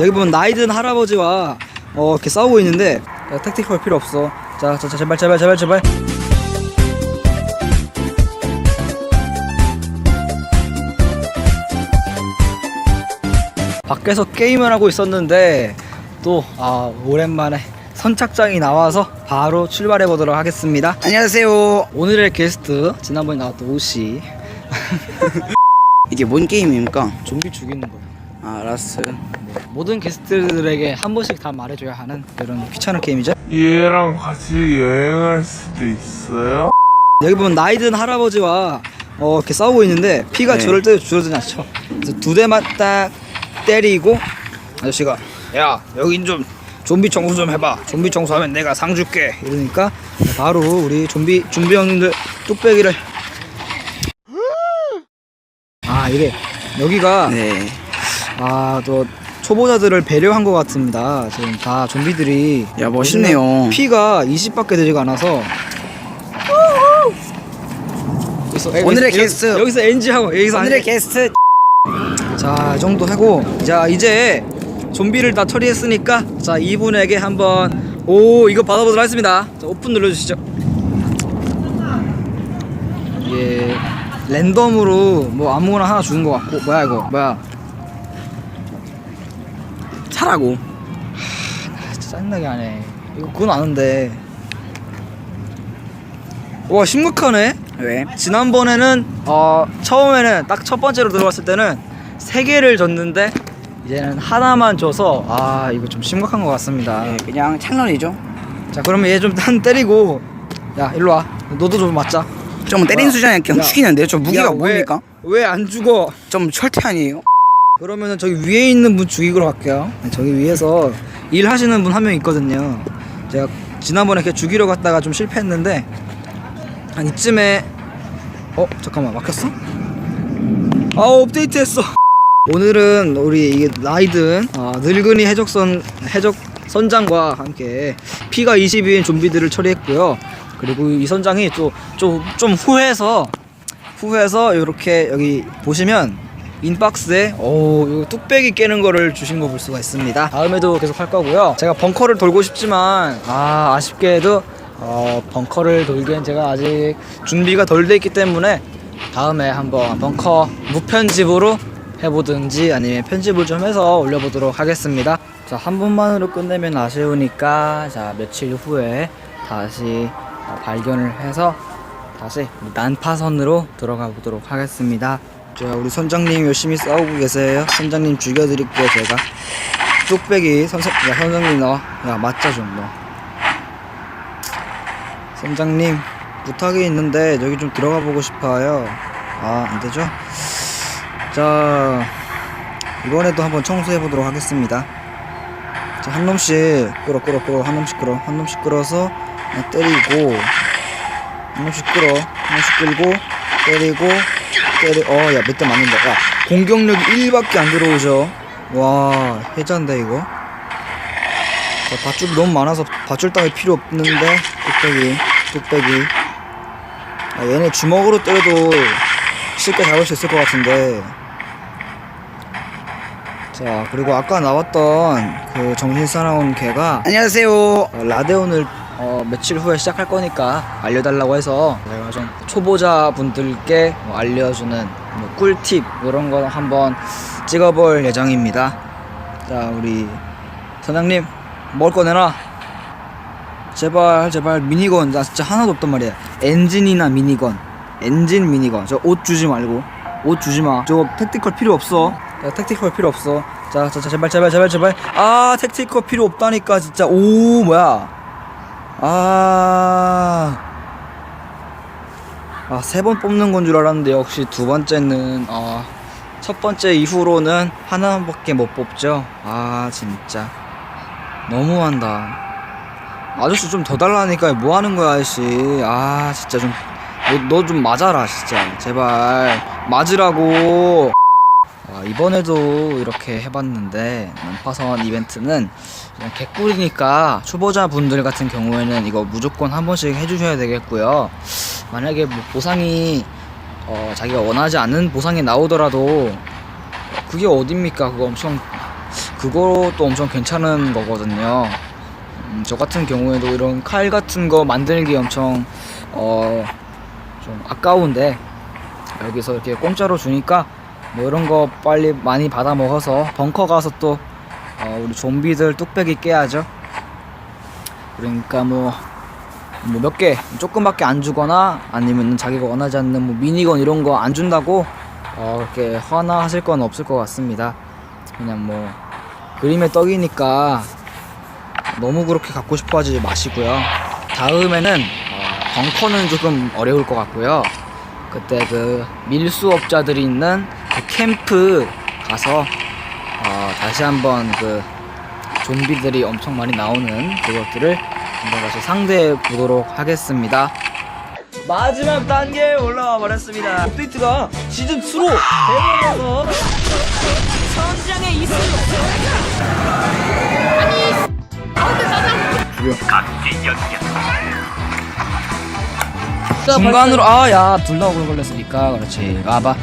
여기 보면 나이 든 할아버지와 어, 이렇게 싸우고 있는데 야, 택티컬 필요 없어. 자, 자, 자, 제발, 제발, 제발, 제발. 밖에서 게임을 하고 있었는데 또 아, 오랜만에 선착장이 나와서 바로 출발해 보도록 하겠습니다. 안녕하세요. 오늘의 게스트 지난번에 나왔던 오씨 이게 뭔 게임입니까? 좀비 죽이는 거. 아, 알았어요. 모든 게스트들에게 한 번씩 다 말해줘야 하는 이런 귀찮은 게임이죠. 얘랑 같이 여행할 수도 있어요? 여기 보면 나이 든 할아버지와 어, 이렇게 싸우고 있는데 피가 네. 저럴 때 줄어들지 않죠. 그래서 두 대만 딱 때리고 아저씨가 야 여긴 좀 좀비 청소 좀 해봐. 좀비 청소하면 내가 상 줄게. 이러니까 바로 우리 좀비 좀비 형님들 뚝배기를 아 이게 여기가 네. 아 또 초보자들을 배려한 것 같습니다. 지금 다 좀비들이 야, 멋있네요. 피가 20밖에 되지가 않아서 여기서 에- 오늘의 여기- 게스트. 여기서 NG 하고 여기서 오늘의 안- 게스트. 자, 이 정도 하고 자 이제 좀비를 다 처리했으니까 자 이분에게 한번 오 이거 받아보도록 하겠습니다. 자 오픈 눌러주시죠. 예 랜덤으로 뭐 아무거나 하나 주는 것 같고 뭐야 이거 뭐야 차라고. 진짜 짜증나게 하네. 이거 그건 아는데. 와 심각하네. 왜? 지난번에는 어 처음에는 딱 첫 번째로 들어갔을 때는 세 개를 줬는데 이제는 하나만 줘서 아 이거 좀 심각한 것 같습니다. 네, 그냥 창론이죠. 자 그러면 얘 좀 한 때리고 야 일로 와. 너도 좀 맞자. 좀 때린 뭐야? 수준이 그냥 야. 죽이는데요. 저 무기가 뭡니까? 왜 안 죽어? 좀 철퇴 아니에요? 그러면은 저기 위에 있는 분 죽이러 갈게요. 네, 저기 위에서 일하시는 분 한 명 있거든요. 제가 지난번에 걔 죽이러 갔다가 좀 실패했는데 한 이쯤에 어 잠깐만 막혔어? 아 업데이트했어. 오늘은 우리 이게 나이든 아, 늙은이 해적선 해적 선장과 함께 피가 20인 좀비들을 처리했고요. 그리고 이 선장이 또 좀 좀 후해서 후에서 이렇게 여기 보시면 인박스에 오 이거 뚝배기 깨는 거를 주신 거 볼 수가 있습니다. 다음에도 계속 할 거고요. 제가 벙커를 돌고 싶지만 아 아쉽게도 어, 벙커를 돌기엔 제가 아직 준비가 덜 돼 있기 때문에 다음에 한번 벙커 무편집으로 해보든지 아니면 편집을 좀 해서 올려보도록 하겠습니다. 자 한 번만으로 끝내면 아쉬우니까 자 며칠 후에 다시 어, 발견을 해서 다시 난파선으로 들어가 보도록 하겠습니다. 자, 우리 선장님 열심히 싸우고 계세요. 선장님 죽여드릴게요, 제가. 뚝배기 선생, 야, 선장님 나와. 야, 맞자 좀 너. 선장님 부탁이 있는데 여기 좀 들어가 보고 싶어요. 아, 안 되죠? 자, 이번에도 한번 청소해 보도록 하겠습니다. 자, 한 놈씩 끌어, 끌어, 끌어, 한 놈씩 끌어, 한 놈씩 끌어서 때리고. 한 명씩 끌어 한 명씩 끌고 때리고 때리 어야 몇 대 맞는다 야 공격력이 1밖에 안 들어오죠 와 해자인데 이거? 자 밧줄이 너무 많아서 밧줄 따위 필요 없는데 뚝배기 뚝배기. 아 얘네 주먹으로 때려도 쉽게 잡을 수 있을 것 같은데. 자 그리고 아까 나왔던 그 정신 사나운 개가 안녕하세요. 어, 라데온을 어, 며칠 후에 시작할 거니까 알려달라고 해서 제가 좀 초보자 분들께 뭐 알려주는 뭐 꿀팁 이런 거 한번 찍어볼 예정입니다. 자 우리 선장님 먹을 거 내놔. 제발 제발 미니건 나 진짜 하나도 없단 말이야. 엔진이나 미니건, 엔진 미니건 저 옷 주지 말고 옷 주지 마. 저 택티컬 필요 없어. 야, 택티컬 필요 없어. 자, 자, 자 제발 제발 제발 제발. 아 택티컬 필요 없다니까 진짜. 오 뭐야. 아. 아, 세 번 뽑는 건 줄 알았는데 역시 두 번째는 어, 첫 번째 이후로는 하나밖에 못 뽑죠. 아, 진짜. 너무한다. 아저씨 좀 더 달라니까 뭐 하는 거야, 아저씨. 아, 진짜 좀 너좀 맞아라, 진짜. 제발 맞으라고. 아, 이번에도 이렇게 해봤는데 난파선 이벤트는 그냥 개꿀이니까 초보자 분들 같은 경우에는 이거 무조건 한 번씩 해주셔야 되겠고요. 만약에 뭐 보상이 어, 자기가 원하지 않는 보상이 나오더라도 그게 어딥니까? 그거 엄청 그것도 엄청 괜찮은 거거든요. 음, 저 같은 경우에도 이런 칼 같은 거 만들기 엄청 어, 좀 아까운데 여기서 이렇게 공짜로 주니까 뭐 이런 거 빨리 많이 받아 먹어서 벙커 가서 또 어, 우리 좀비들 뚝배기 깨야죠. 그러니까 뭐 뭐 몇 개 조금밖에 안 주거나 아니면 자기가 원하지 않는 뭐 미니건 이런 거 안 준다고 어 그렇게 화나하실 건 없을 것 같습니다. 그냥 뭐 그림의 떡이니까 너무 그렇게 갖고 싶어 하지 마시고요. 다음에는 어, 벙커는 조금 어려울 것 같고요. 그때 그 밀수업자들이 있는 그 캠프 가서 어, 다시 한번 그 좀비들이 엄청 많이 나오는 그것들을 한번 다시 상대해 보도록 하겠습니다. 마지막 단계에 올라와 버렸습니다. 업데이트가 시즌 2로 대박나서 전장에 있어요. 중간으로 아 야 둘 다 오글 걸렸으니까 그렇지 와봐